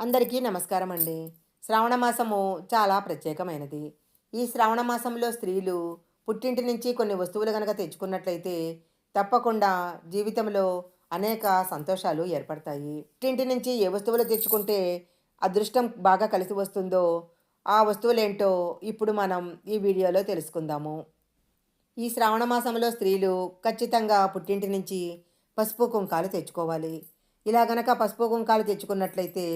అందరికీ నమస్కారం అండి శ్రావణ మాసము చాలా ప్రత్యేకమైనది. ఈ శ్రావణ మాసంలో స్త్రీలు పుట్టింటి నుంచి కొన్ని వస్తువులు కనుక తెచ్చుకున్నట్లయితే తప్పకుండా జీవితంలో అనేక సంతోషాలు ఏర్పడతాయి. పుట్టింటి నుంచి ఏ వస్తువులు తెచ్చుకుంటే అదృష్టం బాగా కలిసి వస్తుందో ఆ వస్తువులేంటో ఇప్పుడు మనం ఈ వీడియోలో తెలుసుకుందాము. ఈ శ్రావణ మాసంలో స్త్రీలు ఖచ్చితంగా పుట్టింటి నుంచి పసుపు కుంకాలు తెచ్చుకోవాలి. ఇలా గనక పసుపు కుంకాలు తెచ్చుకున్నట్లయితే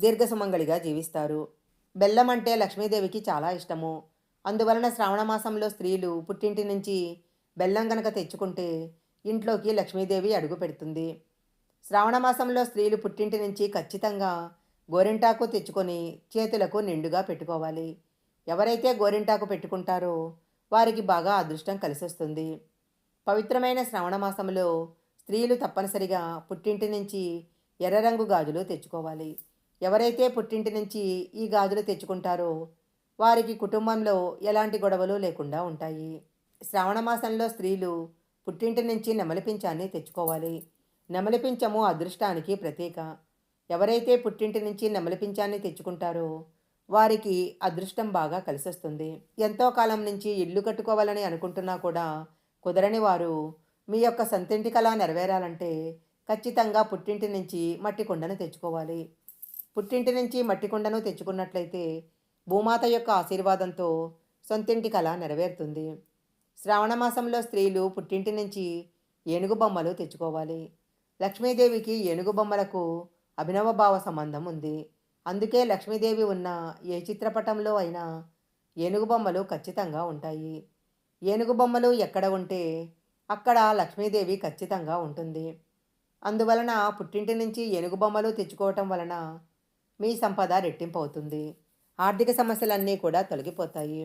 దీర్ఘసుమంగళిగా జీవిస్తారు. బెల్లం అంటే లక్ష్మీదేవికి చాలా ఇష్టము. అందువలన శ్రావణ మాసంలో స్త్రీలు పుట్టింటి నుంచి బెల్లం గనక తెచ్చుకుంటే ఇంట్లోకి లక్ష్మీదేవి అడుగు పెడుతుంది. శ్రావణ మాసంలో స్త్రీలు పుట్టింటి నుంచి ఖచ్చితంగా గోరింటాకు తెచ్చుకొని చేతులకు నిండుగా పెట్టుకోవాలి. ఎవరైతే గోరింటాకు పెట్టుకుంటారో వారికి బాగా అదృష్టం కలిసొస్తుంది. పవిత్రమైన శ్రావణ మాసంలో స్త్రీలు తప్పనిసరిగా పుట్టింటి నుంచి ఎర్ర రంగు గాజులు తెచ్చుకోవాలి. ఎవరైతే పుట్టింటి నుంచి ఈ గాజులు తెచ్చుకుంటారో వారికి కుటుంబంలో ఎలాంటి గొడవలు లేకుండా ఉంటాయి. శ్రావణ మాసంలో స్త్రీలు పుట్టింటి నుంచి నెమలిపించాన్ని తెచ్చుకోవాలి. నెమలిపించము అదృష్టానికి ప్రతీక. ఎవరైతే పుట్టింటి నుంచి నెమలిపించాన్ని తెచ్చుకుంటారో వారికి అదృష్టం బాగా కలిసొస్తుంది. ఎంతో కాలం నుంచి ఇల్లు కట్టుకోవాలని అనుకుంటున్నా కూడా కుదరని వారు మీ యొక్క సొంతింటి కళ నెరవేరాలంటే ఖచ్చితంగా పుట్టింటి నుంచి మట్టి కుండను తెచ్చుకోవాలి. పుట్టింటి నుంచి మట్టి కుండను తెచ్చుకున్నట్లయితే భూమాత యొక్క ఆశీర్వాదంతో సొంతింటి కళ నెరవేరుతుంది. శ్రావణమాసంలో స్త్రీలు పుట్టింటి నుంచి ఏనుగు బొమ్మలు తెచ్చుకోవాలి. లక్ష్మీదేవికి ఏనుగు బొమ్మలకు అభినవ భావ సంబంధం ఉంది. అందుకే లక్ష్మీదేవి ఉన్న ఏ చిత్రపటంలో అయినా ఏనుగు బొమ్మలు ఖచ్చితంగా ఉంటాయి. ఏనుగు బొమ్మలు ఎక్కడ ఉంటే అక్కడ లక్ష్మీదేవి ఖచ్చితంగా ఉంటుంది. అందువలన పుట్టింటి నుంచి ఏనుగు బొమ్మలు తెచ్చుకోవటం వలన మీ సంపద రెట్టింపు అవుతుంది ఆర్థిక సమస్యలన్నీ కూడా తొలగిపోతాయి.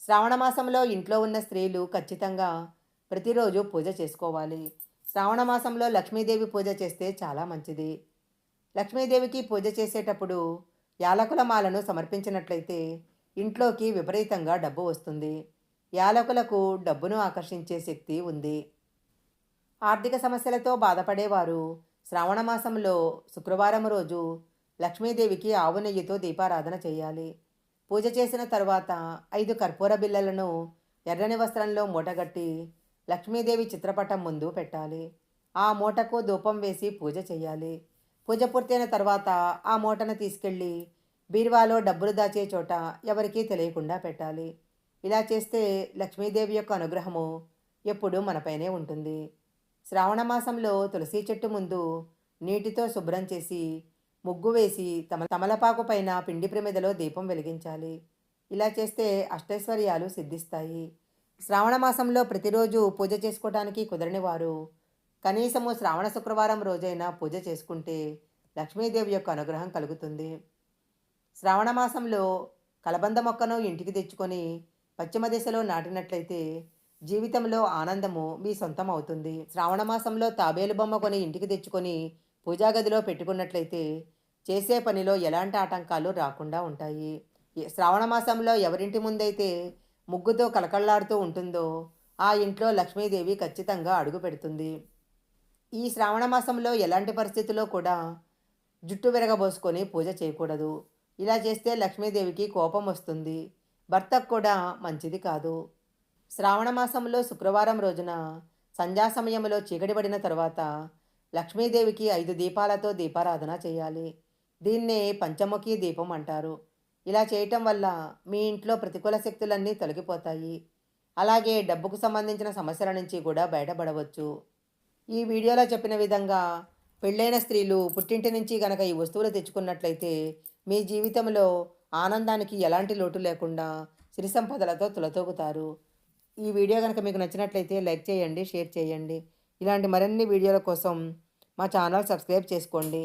శ్రావణ మాసంలో ఇంట్లో ఉన్న స్త్రీలు ఖచ్చితంగా ప్రతిరోజు పూజ చేసుకోవాలి. శ్రావణ మాసంలో లక్ష్మీదేవి పూజ చేస్తే చాలా మంచిది. లక్ష్మీదేవికి పూజ చేసేటప్పుడు యాలకుల మాలను సమర్పించినట్లయితే ఇంట్లోకి విపరీతంగా డబ్బు వస్తుంది. యాలకులకు డబ్బును ఆకర్షించే శక్తి ఉంది. ఆర్థిక సమస్యలతో బాధపడేవారు శ్రావణ మాసంలో శుక్రవారం రోజు లక్ష్మీదేవికి ఆవు నెయ్యితో దీపారాధన చేయాలి. పూజ చేసిన తర్వాత ఐదు కర్పూర బిళ్ళలను ఎర్రని వస్త్రంలో మూటగట్టి లక్ష్మీదేవి చిత్రపటం ముందు పెట్టాలి. ఆ మూటకు ధూపం వేసి పూజ చేయాలి. పూజ పూర్తయిన తర్వాత ఆ మూటను తీసుకెళ్ళి బీరువాలో డబ్బులు దాచే చోట ఎవరికీ తెలియకుండా పెట్టాలి. ఇలా చేస్తే లక్ష్మీదేవి యొక్క అనుగ్రహము ఎప్పుడూ మనపైనే ఉంటుంది. శ్రావణ మాసంలో తులసి చెట్టు ముందు నీటితో శుభ్రం చేసి ముగ్గు వేసి తమ తమలపాకు పైన పిండి ప్రమిదలో దీపం వెలిగించాలి. ఇలా చేస్తే అష్టైశ్వర్యాలు సిద్ధిస్తాయి. శ్రావణ మాసంలో ప్రతిరోజు పూజ చేసుకోవడానికి కుదరని వారు కనీసము శ్రావణ శుక్రవారం రోజైనా పూజ చేసుకుంటే లక్ష్మీదేవి యొక్క అనుగ్రహం కలుగుతుంది. శ్రావణ మాసంలో కలబంద మొక్కను ఇంటికి తెచ్చుకొని పశ్చిమ దిశలో నాటినట్లయితే జీవితంలో ఆనందము మీ సొంతం అవుతుంది. శ్రావణ మాసంలో తాబేలు బొమ్మ కొని ఇంటికి తెచ్చుకొని పూజా గదిలో పెట్టుకున్నట్లయితే చేసే పనిలో ఎలాంటి ఆటంకాలు రాకుండా ఉంటాయి? శ్రావణ మాసంలో ఎవరింటి ముందైతే ముగ్గుతో కలకల్లాడుతూ ఉంటుందో ఆ ఇంట్లో లక్ష్మీదేవి ఖచ్చితంగా అడుగు పెడుతుంది. ఈ శ్రావణ మాసంలో ఎలాంటి పరిస్థితుల్లో కూడా జుట్టు విరగబోసుకొని పూజ చేయకూడదు. ఇలా చేస్తే లక్ష్మీదేవికి కోపం వస్తుంది. భర్తకు కూడా మంచిది కాదు. శ్రావణ మాసంలో శుక్రవారం రోజున సంధ్యా సమయంలో చీకటి పడిన తర్వాత లక్ష్మీదేవికి ఐదు దీపాలతో దీపారాధన చేయాలి. దీన్నే పంచముఖి దీపం అంటారు. ఇలా చేయటం వల్ల మీ ఇంట్లో ప్రతికూల శక్తులన్నీ తొలగిపోతాయి. అలాగే డబ్బుకు సంబంధించిన సమస్యల నుంచి కూడా బయటపడవచ్చు. ఈ వీడియోలో చెప్పిన విధంగా పెళ్ళైన స్త్రీలు పుట్టింటి నుంచి గనక ఈ వస్తువులు తెచ్చుకున్నట్లయితే మీ జీవితంలో ఆనందానికి ఎలాంటి లోటు లేకుండా సిరి సంపదలతో తులతూగుతారు. ఈ వీడియో కనుక మీకు నచ్చినట్లయితే లైక్ చేయండి షేర్ చేయండి. ఇలాంటి మరిన్ని వీడియోల కోసం మా ఛానల్ సబ్స్క్రైబ్ చేసుకోండి.